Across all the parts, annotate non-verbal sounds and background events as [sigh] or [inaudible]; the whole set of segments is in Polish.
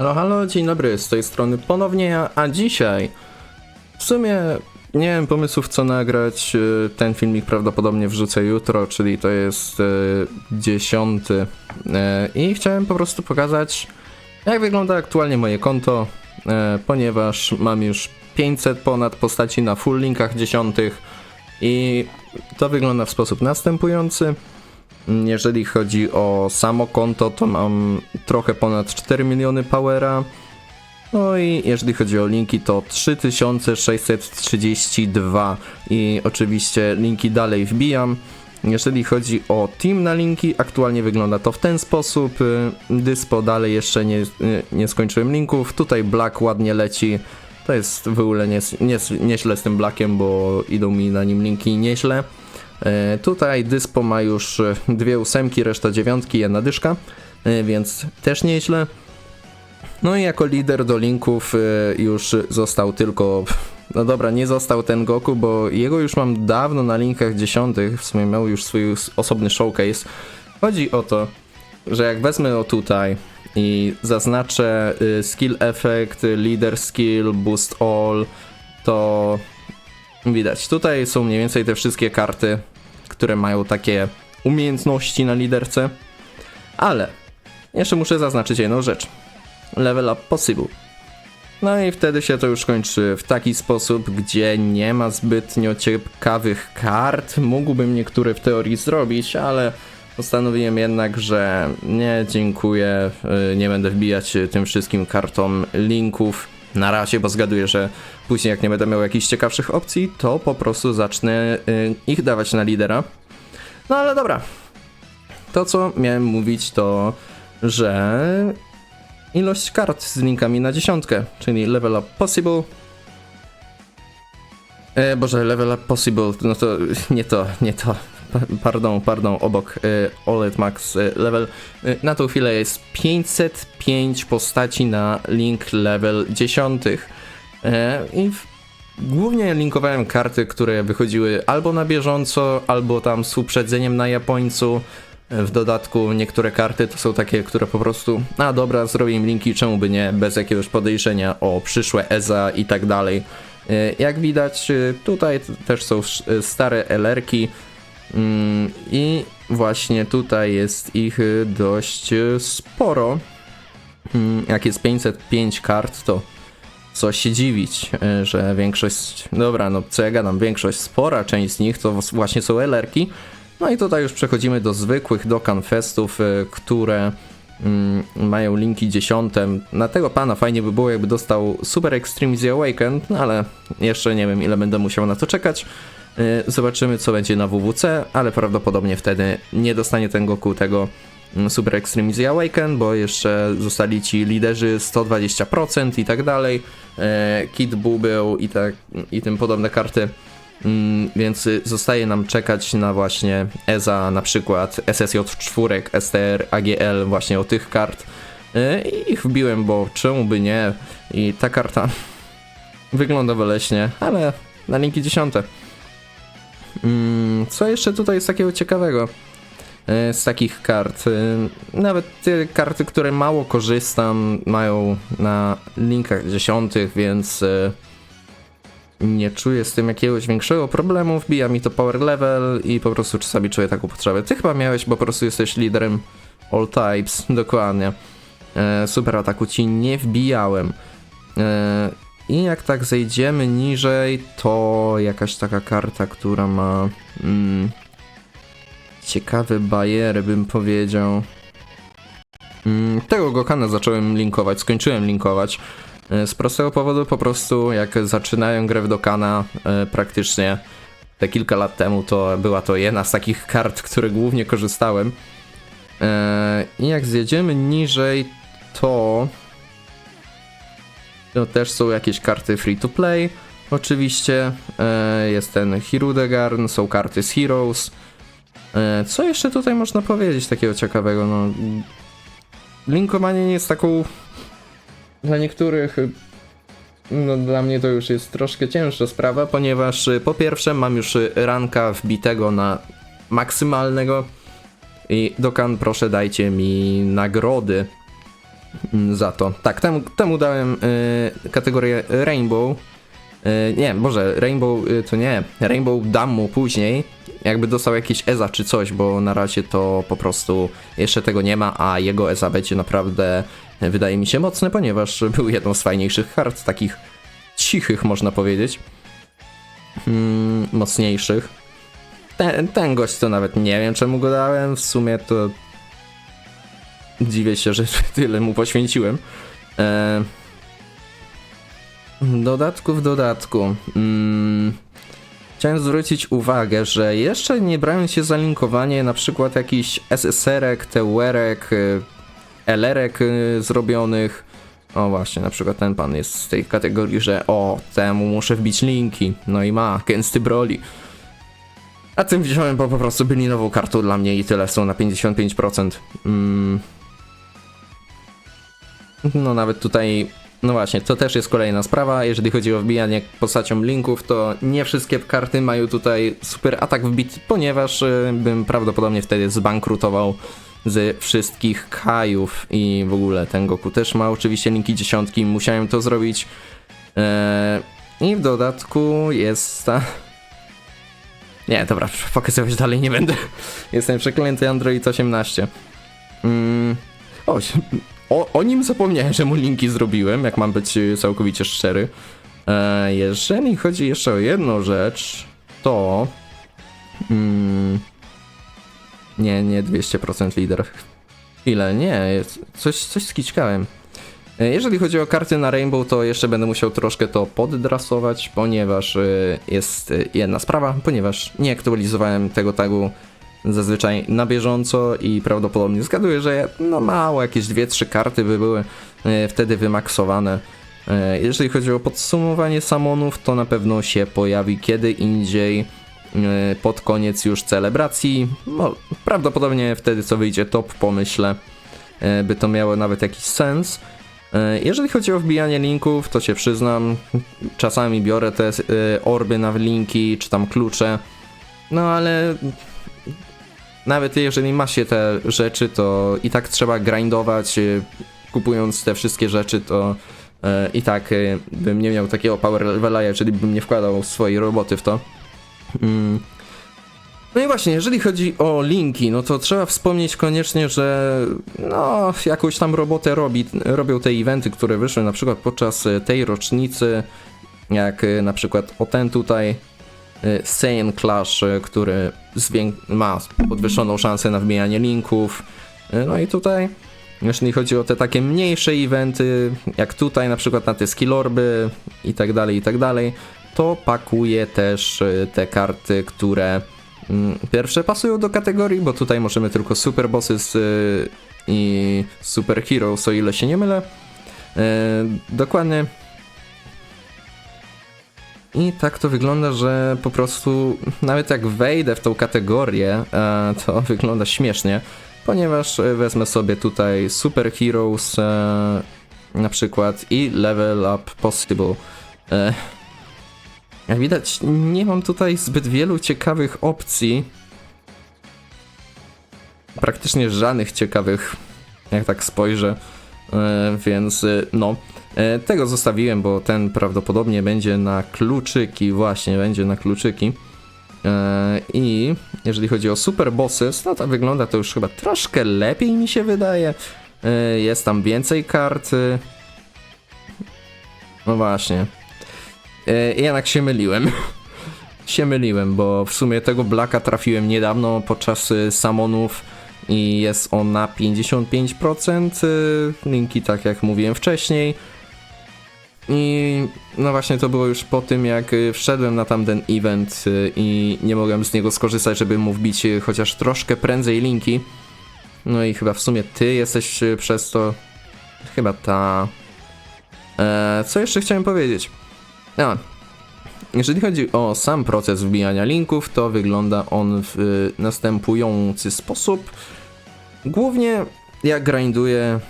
Halo, halo, dzień dobry, z tej strony ponownie ja, a dzisiaj w sumie nie wiem pomysłów co nagrać, y, ten filmik prawdopodobnie wrzucę jutro, czyli to jest y, dziesiąty y, i chciałem po prostu pokazać jak wygląda aktualnie moje konto, ponieważ mam już 500 ponad postaci na full linkach dziesiątych i to wygląda w sposób następujący. Jeżeli chodzi o samo konto, to mam trochę ponad 4 miliony powera. No i jeżeli chodzi o linki, to 3632 i oczywiście linki dalej wbijam. Jeżeli chodzi o team na linki, aktualnie wygląda to w ten sposób. Dyspo dalej jeszcze nie, nie skończyłem linków. Tutaj Black ładnie leci. To jest w ogóle nie, nie, nieźle z tym Blackiem, bo idą mi na nim linki nieźle. E, Tutaj Dyspo ma już e, dwie ósemki, reszta dziewiątki, jedna dyszka, e, więc też nieźle. No i jako lider do linków już został tylko. [laughs] No dobra, nie został ten Goku, bo jego już mam dawno na linkach dziesiątych. W sumie miał już swój osobny showcase. Chodzi o to, że jak wezmę o tutaj i zaznaczę y, skill effect, leader skill, boost all, to widać. Tutaj są mniej więcej te wszystkie karty, które mają takie umiejętności na liderce. Ale jeszcze muszę zaznaczyć jedną rzecz. Level up possible. No i wtedy się to już kończy w taki sposób, gdzie nie ma zbytnio ciekawych kart. Mógłbym niektóre w teorii zrobić, ale postanowiłem jednak, że nie, dziękuję. y, Nie będę wbijać tym wszystkim kartom linków na razie, bo zgaduję, że później jak nie będę miał jakichś ciekawszych opcji, to po prostu zacznę y, ich dawać na lidera. No ale dobra. To co miałem mówić to, że ilość kart z linkami na dziesiątkę, czyli level up possible. E, Boże, level up possible, no to nie to, nie to. Pa- Pardon, pardon, obok e, OLED Max e, level. E, na tą chwilę jest 505 postaci na link level 10. E, I głównie linkowałem karty, które wychodziły albo na bieżąco, albo tam z uprzedzeniem na Japońcu. W dodatku niektóre karty to są takie, które po prostu, a dobra, zrobię im linki, czemu by nie, bez jakiegoś podejrzenia o przyszłe EZA i tak dalej. Jak widać, tutaj też są stare mm, i właśnie tutaj jest ich e, dość e, sporo. Mm, Jak jest 505 kart, to co się dziwić, e, że większość, dobra, no co ja gadam, większość, spora część z nich to właśnie są LR-ki. No i tutaj już przechodzimy do zwykłych Dokkan Festów, które mm, mają linki dziesiątem. Na tego pana fajnie by było, jakby dostał Super Extreme The Awakened, no ale jeszcze nie wiem, ile będę musiał na to czekać. E, Zobaczymy, co będzie na WWC, ale prawdopodobnie wtedy nie dostanie ten Goku tego mm, Super Extreme The Awaken, bo jeszcze zostali ci liderzy 120% i tak dalej. E, Kid Buu był i, tak, i tym podobne karty. Mm, więc zostaje nam czekać na właśnie EZA, na przykład SSJ4, STR, AGL, właśnie o tych kart. Y, I ich wbiłem, bo czemu by nie? I ta karta [laughs] wygląda boleśnie, ale na linki dziesiąte. Mm, Co jeszcze tutaj jest takiego ciekawego? y, Z takich kart. Y, Nawet te karty, które mało korzystam, mają na linkach dziesiątych, więc y, nie czuję z tym jakiegoś większego problemu, wbija mi to power level i po prostu czasami czuję taką potrzebę. Ty chyba miałeś, bo po prostu jesteś liderem all types, dokładnie. E, super ataku ci nie wbijałem. I jak tak zejdziemy niżej, to jakaś taka karta, która ma mm, ciekawe bariery, bym powiedział. Mm, tego Gokana zacząłem linkować, skończyłem linkować. E, Z prostego powodu po prostu jak zaczynałem grę w Dokana e, praktycznie te kilka lat temu, to była to jedna z takich kart, które głównie korzystałem. E, I jak zjedziemy niżej, to to też są jakieś karty free to play. Oczywiście e, jest ten Hirudegarn, są karty z Heroes. E, Co jeszcze tutaj można powiedzieć takiego ciekawego? No, linkowanie nie jest taką dla niektórych, no dla mnie to już jest troszkę cięższa sprawa, ponieważ y, po pierwsze mam już ranka wbitego na maksymalnego i Dokan proszę dajcie mi nagrody za to. Tak, temu, temu dałem y, kategorię Rainbow. Y, nie, może Rainbow y, to nie. Rainbow dam mu później, jakby dostał jakiś EZA czy coś, bo na razie to po prostu jeszcze tego nie ma, a jego EZA będzie naprawdę, y, wydaje mi się, mocny, ponieważ był jedną z fajniejszych kart, takich cichych można powiedzieć. Mm, mocniejszych. Ten, ten gość to nawet nie wiem czemu go dałem, w sumie to dziwię się, że [laughs] tyle mu poświęciłem. E... Dodatku w dodatku. Mm... Chciałem zwrócić uwagę, że jeszcze nie brałem się za linkowanie na przykład jakichś SSR-ek, TUR-ek, y, LR-ek y, zrobionych. O właśnie, na przykład ten pan jest z tej kategorii, że o, temu muszę wbić linki. No i ma, gęsty broli. A tym wziąłem, bo po prostu byli nową kartą dla mnie i tyle są na 55%. Mm. No nawet tutaj, no właśnie, to też jest kolejna sprawa. Jeżeli chodzi o wbijanie postacią linków, to nie wszystkie karty mają tutaj super atak wbity, ponieważ y, bym prawdopodobnie wtedy zbankrutował z wszystkich Kajów i w ogóle ten Goku też ma oczywiście linki dziesiątki, musiałem to zrobić. Eee, I w dodatku jest ta... Nie, dobra, pokazywać dalej nie będę. [laughs] Jestem przeklęty Android 18. Mm. O, o, o nim zapomniałem, że mu linki zrobiłem, jak mam być całkowicie szczery. E, jeżeli chodzi jeszcze o jedną rzecz, to... Mm, nie, nie 200% lider. Ile? Nie, coś, coś skiczkałem. E, Jeżeli chodzi o karty na Rainbow, to jeszcze będę musiał troszkę to poddrasować, ponieważ e, jest e, jedna sprawa, ponieważ nie aktualizowałem tego tagu zazwyczaj na bieżąco i prawdopodobnie zgaduję, że no mało, jakieś 2-3 karty by były e, wtedy wymaksowane. E, Jeżeli chodzi o podsumowanie samonów, to na pewno się pojawi kiedy indziej e, pod koniec już celebracji. No, prawdopodobnie wtedy co wyjdzie top, pomyślę, by to miało nawet jakiś sens. Jeżeli chodzi o wbijanie linków, to się przyznam, czasami biorę te orby na linki, czy tam klucze, no ale nawet jeżeli ma się te rzeczy, to i tak trzeba grindować, e, kupując te wszystkie rzeczy, to e, i tak e, bym nie miał takiego power levela, jeżeli bym nie wkładał swojej roboty w to. Mm. No i właśnie, jeżeli chodzi o linki, no to trzeba wspomnieć koniecznie, że no, jakąś tam robotę robi, robią te eventy, które wyszły na przykład podczas tej rocznicy, jak e, na przykład o ten tutaj, Saiyan Clash, e, który ma podwyższoną szansę na wbijanie linków. E, No i tutaj, jeżeli chodzi o te takie mniejsze eventy, jak tutaj na przykład na te skillorby i tak dalej, i tak dalej, to pakuje też te karty, które mm, pierwsze pasują do kategorii, bo tutaj możemy tylko super bossy y, i super heroes, o ile się nie mylę. Dokładnie. I tak to wygląda, że po prostu nawet jak wejdę w tą kategorię, e, to [laughs] wygląda śmiesznie, ponieważ e, wezmę sobie tutaj super heroes e, na przykład i level up possible. Jak widać, nie mam tutaj zbyt wielu ciekawych opcji. Praktycznie żadnych ciekawych, jak tak spojrzę. Więc no, tego zostawiłem, bo ten prawdopodobnie będzie na kluczyki, właśnie będzie na kluczyki. E, I jeżeli chodzi o super bosses, no to wygląda to już chyba troszkę lepiej mi się wydaje. E, Jest tam więcej kart. e, No właśnie. E, jednak się myliłem. [laughs] się myliłem, bo w sumie tego Blacka trafiłem niedawno podczas Samonów i jest on na 55%. y, Linki tak jak mówiłem wcześniej. I no właśnie to było już po tym jak y, wszedłem na tamten event y, i nie mogłem z niego skorzystać, żeby mu wbić y, chociaż troszkę prędzej linki. No i chyba w sumie ty jesteś przez to chyba ta. E, co jeszcze chciałem powiedzieć? A, jeżeli chodzi o sam proces wbijania linków, to wygląda on w następujący sposób. Głównie ja grinduję,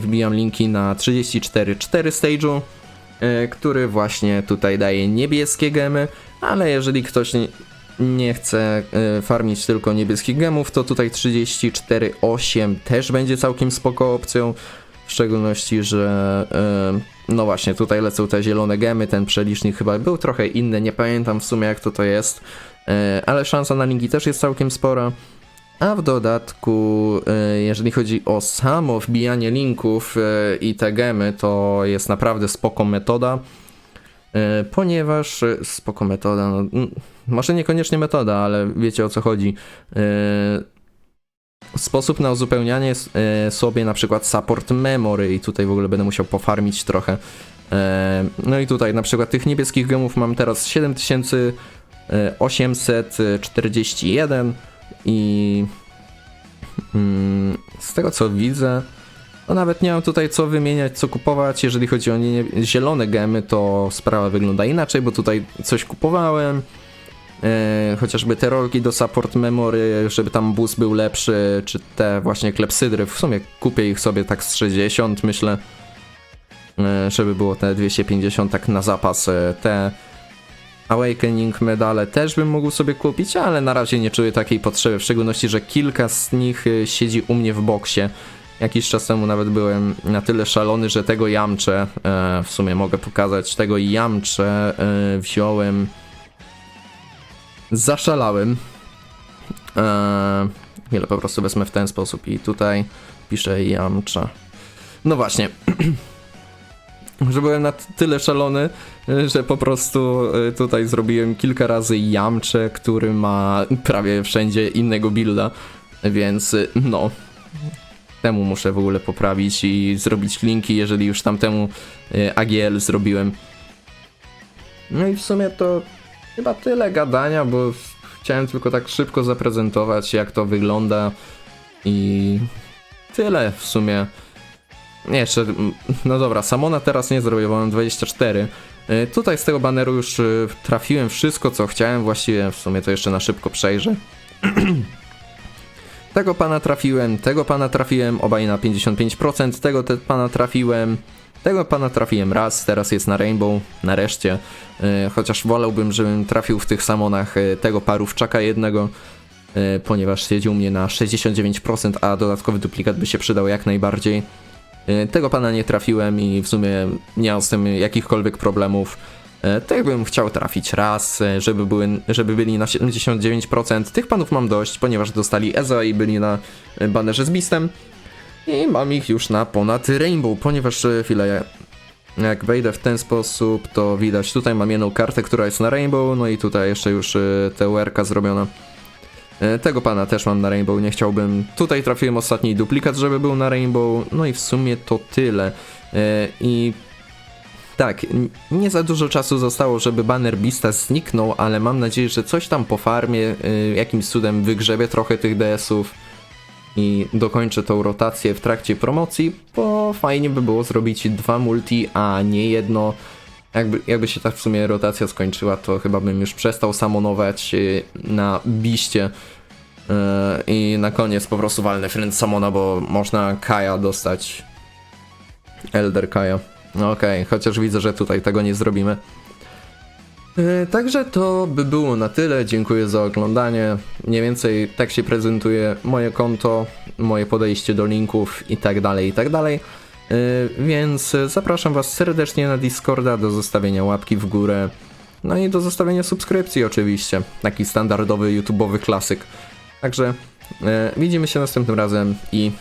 wbijam linki na 34.4 stage'u, który właśnie tutaj daje niebieskie gemy, ale jeżeli ktoś nie, chce y, farmić tylko niebieskich gemów, to tutaj 34.8 też będzie całkiem spoko opcją. W szczególności, że e, no właśnie, tutaj lecą te zielone gemy, ten przelicznik chyba był trochę inny, nie pamiętam w sumie jak to to jest, e, ale szansa na linki też jest całkiem spora. A w dodatku, e, jeżeli chodzi o samo wbijanie linków e, i te gemy, to jest naprawdę spoko metoda, e, ponieważ spoko metoda, no, może niekoniecznie metoda, ale wiecie o co chodzi. Sposób na uzupełnianie sobie na przykład support memory i tutaj w ogóle będę musiał pofarmić trochę. No i tutaj na przykład tych niebieskich gemów mam teraz 7841 i mm, z tego co widzę, no nawet nie mam tutaj co wymieniać, co kupować. Jeżeli chodzi o nie, zielone gemy, to sprawa wygląda inaczej, bo tutaj coś kupowałem. E, chociażby te rolki do support memory, żeby tam boost był lepszy, czy te właśnie klepsydry. W sumie kupię ich sobie tak z 60, myślę, e, żeby było te 250 tak na zapas. E, te Awakening medale też bym mógł sobie kupić, ale na razie nie czuję takiej potrzeby, w szczególności, że kilka z nich e, siedzi u mnie w boksie. Jakiś czas temu nawet byłem na tyle szalony, że tego jamcze, e, w sumie mogę pokazać, tego jamcze e, wziąłem zaszalałem. Eee, ile po prostu wezmę w ten sposób i tutaj piszę jamcza. No właśnie. [clears throat] że byłem na tyle szalony, y, że po prostu y, tutaj zrobiłem kilka razy jamcze, który ma prawie wszędzie innego builda, więc y, no. Temu muszę w ogóle poprawić i zrobić linki, jeżeli już tamtemu AGL zrobiłem. No i w sumie to Chyba tyle gadania, bo chciałem tylko tak szybko zaprezentować, jak to wygląda i tyle w sumie. Nie, jeszcze, no dobra, Samona teraz nie zrobię, bo mam 24. Y, Tutaj z tego baneru już y, trafiłem wszystko, co chciałem, właściwie w sumie to jeszcze na szybko przejrzę. [clears throat] tego pana trafiłem, tego pana trafiłem, obaj na 55%, tego te pana trafiłem, tego pana trafiłem raz, teraz jest na Rainbow, nareszcie. E, chociaż wolałbym, żebym trafił w tych samonach tego parówczaka jednego, ponieważ siedział mnie na 69%, a dodatkowy duplikat by się przydał jak najbardziej. E, Tego pana nie trafiłem i w sumie nie mam z tym jakichkolwiek problemów. E, Tak bym chciał trafić raz, e, żeby, były, żeby byli na 79%. Tych panów mam dość, ponieważ dostali EZO i byli na banerze z Beastem. I mam ich już na ponad Rainbow, ponieważ chwilę, ja- jak wejdę w ten sposób, to widać, tutaj mam jedną kartę, która jest na Rainbow, no i tutaj jeszcze już TUR-ka zrobiona. E, Tego pana też mam na Rainbow, nie chciałbym. Tutaj trafiłem ostatni duplikat, żeby był na Rainbow, no i w sumie to tyle. E, I tak, nie za dużo czasu zostało, żeby banner Beasta zniknął, ale mam nadzieję, że coś tam po farmie, y, jakimś cudem wygrzebie trochę tych DS-ów i dokończę tą rotację w trakcie promocji, bo fajnie by było zrobić dwa multi, a nie jedno. Jakby, jakby się tak w sumie rotacja skończyła, to chyba bym już przestał samonować y, na biście. Yy, I na koniec po prostu walnę Friend Samona, bo można Kaja dostać. Elder Kaja. No Okej, chociaż widzę, że tutaj tego nie zrobimy. Yy, Także to by było na tyle. Dziękuję za oglądanie. Mniej więcej tak się prezentuje moje konto, moje podejście do linków i tak dalej, i tak dalej. Yy, Więc zapraszam Was serdecznie na Discorda do zostawienia łapki w górę. No i do zostawienia subskrypcji oczywiście. Taki standardowy YouTube'owy klasyk. Także yy, widzimy się następnym razem i...